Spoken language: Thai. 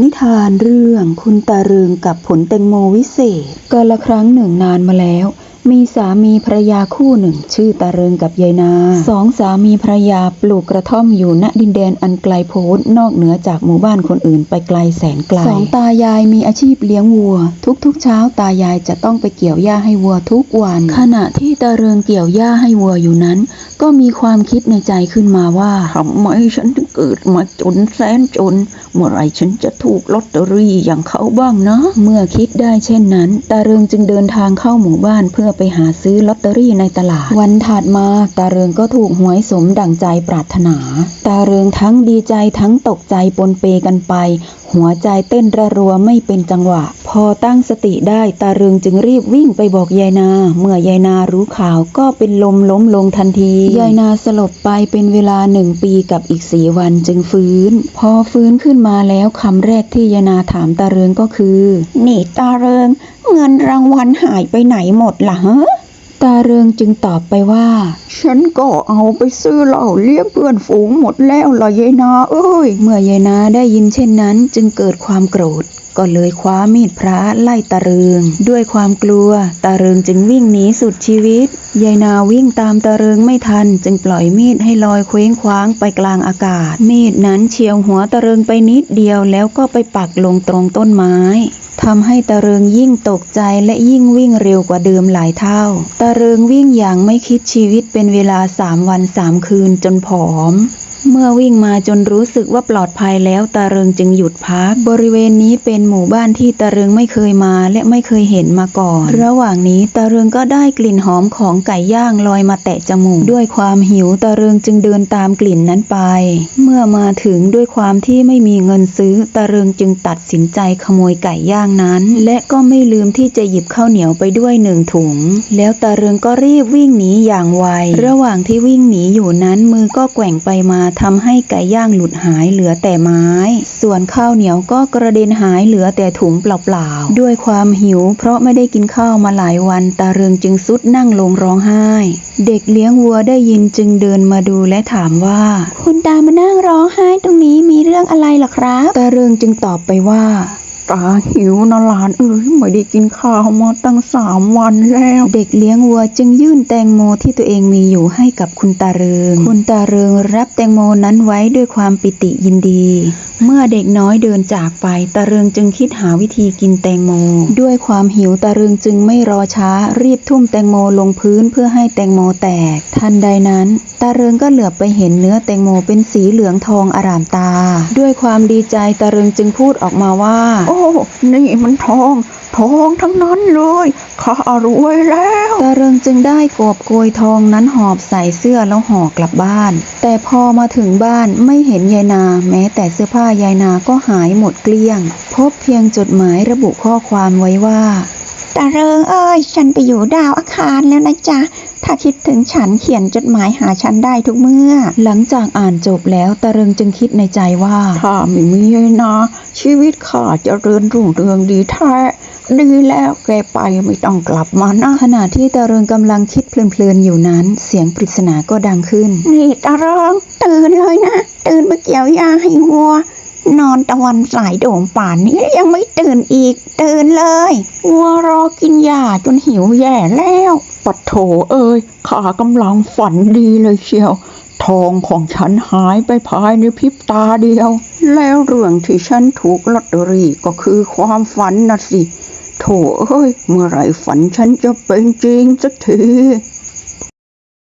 นิทานเรื่องคุณตาเรืองกับผลแตงโมวิเศษกาละครั้งหนึ่งนานมาแล้ว มีสามีภรรยาคู่หนึ่ง ชื่อตาเริงกับยายนาสองสามีภรรยาปลูกกระท่อมอยู่ณดินแดนอันไกลโพ้นนอกเหนือจากหมู่บ้านคนอื่นไปไกลแสนไกลสองตายายมีอาชีพเลี้ยงวัว ทุกๆเช้าตายายจะต้องไปเกี่ยวหญ้าให้วัวทุกวัน ขณะที่ตาเริงเกี่ยวหญ้าให้วัวอยู่นั้น ก็มีความคิดในใจขึ้นมาว่าทำไมฉันถึงเกิดมาจนแสนจน เมื่อไรฉันจะถูกลอตเตอรี่อย่างเขาบ้างนะ เมื่อคิดได้เช่นนั้น ตาเริงจึงเดินทางเข้าหมู่บ้านเพื่อไปหาซื้อลอตเตอรี่ในตลาด วันถัดมาตาเริงก็ถูกหวยสมดั่งใจปรารถนา ตาเริงทั้งดีใจทั้งตกใจปนเปกันไป หัวใจเต้นระรัวไม่เป็นจังหวะ พอตั้งสติได้ตาเริงจึงรีบวิ่งไปบอกยายนา เมื่อยายนารู้ข่าวก็เป็นลมล้มลงทันทียายนาสลบไปเป็นเวลาหนึ่งปีกับอีกสี่วันจึงฟื้น พอฟื้นขึ้นมาแล้วคำแรกที่ยายนาถามตาเริงก็คือ นี่ตาเริง เงินรางวัลหายไปไหนหมดล่ะฮะ ตาเริงจึงตอบไปว่า ฉันก็เอาไปซื้อเหล้าเลี้ยงเพื่อนฝูงหมดแล้วล่ะยายนาเอ้ย เมื่อยายนาได้ยินเช่นนั้นจึงเกิดความโกรธ ก็เลยคว้ามีดพระไล่ตาเริงด้วยความกลัว ตาเริงจึงวิ่งหนีสุดชีวิต ยายนาวิ่งตามตาเริงไม่ทัน จึงปล่อยมีดให้ลอยเคว้งคว้างไปกลางอากาศ มีดนั้นเฉียวหัวตาเริงไปนิดเดียวแล้วก็ไปปักลงตรงต้นไม้ ทำให้ตาเริงยิ่งตกใจและยิ่งวิ่งเร็วกว่าเดิมหลายเท่าตาเริงวิ่งอย่างไม่คิดชีวิตเป็นเวลาสามวันสามคืนจนผอม เมื่อวิ่งมาจนรู้สึกว่าปลอดภัยแล้วตาเริงจึงหยุดพัก บริเวณนี้เป็นหมู่บ้านที่ตาเริงไม่เคยมาและไม่เคยเห็นมาก่อน ระหว่างนี้ตาเริงก็ได้กลิ่นหอมของไก่ย่างลอยมาแตะจมูก ด้วยความหิวตาเริงจึงเดินตามกลิ่นนั้นไป เมื่อมาถึงด้วยความที่ไม่มีเงินซื้อตาเริงจึงตัดสินใจขโมยไก่ย่างนั้น และก็ไม่ลืมที่จะหยิบข้าวเหนียวไปด้วยหนึ่งถุง แล้วตาเริงก็รีบวิ่งหนีอย่างไว ระหว่างที่วิ่งหนีอยู่นั้นมือก็แกว่งไปมาทำให้ไก่ย่างหลุดหายเหลือแต่ไม้ ส่วนข้าวเหนียวก็กระเด็นหายเหลือแต่ถุงเปล่าๆ ด้วยความหิวเพราะไม่ได้กินข้าวมาหลายวันตาเริงจึงสุดนั่งลงร้องไห้ เด็กเลี้ยงวัวได้ยินจึงเดินมาดูและถามว่า คุณตามานั่งร้องไห้ตรงนี้มีเรื่องอะไรล่ะครับ ตาเริงจึงตอบไปว่า ตาหิวนะหลานเอ้ยไม่ได้กินข้าวมาตั้งสามวันแล้ว เด็กเลี้ยงวัวจึงยื่นแตงโมที่ตัวเองมีอยู่ให้กับคุณตาเริง คุณตาเริงรับแตงโมนั้นไว้ด้วยความปิติยินดี เมื่อเด็กน้อยเดินจากไปตาเริงจึงคิดหาวิธีกินแตงโม ด้วยความหิวตาเริงจึงไม่รอช้ารีบทุ่มแตงโมลงพื้นเพื่อให้แตงโมแตก ทันใดนั้น ตาเริงก็เหลือบไปเห็นเนื้อแตงโมเป็นสีเหลืองทองอร่ามตา ด้วยความดีใจตาเริงจึงพูดออกมาว่าโอ้นี่มันทอง ทองทั้งนั้นเลยข้ารวยแล้วตาเริงจึงได้กอบโกยทองนั้นหอบใส่เสื้อแล้วห่อกลับบ้าน แต่พอมาถึงบ้านไม่เห็นยายนา แม้แต่เสื้อผ้ายายนาก็หายหมดเกลี้ยง พบเพียงจดหมายระบุข้อความไว้ว่า ตาเริงเอ้ย ฉันไปอยู่ดาวอาคารแล้วนะจ๊ะ ถ้าคิดถึงฉันเขียนจดหมายหาฉันได้ทุกเมื่อ หลังจากอ่านจบแล้วตาเริงจึงคิดในใจว่า ถ้าไม่มียายนาชีวิตข้าเจะเริญรุ่งเรืองดีแท้ดีแล้วแกไปไม่ต้องกลับมานะขณะที่ตาเริงกำลังคิดเพลินๆอยู่นั้น เสียงปริศนาก็ดังขึ้น นี่ตาเริงตื่นเลยนะ ตื่นไปเกี่ยวยาให้วัว นอนตะวันสายโด่งป่านนี้ยังไม่ตื่นอีก ตื่นเลยวัวรอกินยาจนหิวแย่แล้วปัดโถเอ้ยข้ากำลังฝันดีเลยเชียว ทองของฉันหายไปภายในพริบตาเดียว แล้วเรื่องที่ฉันถูกลอตเตอรี่ก็คือความฝันนะสิ โถเอ้ย เมื่อไรฝันฉันจะเป็นจริงสักที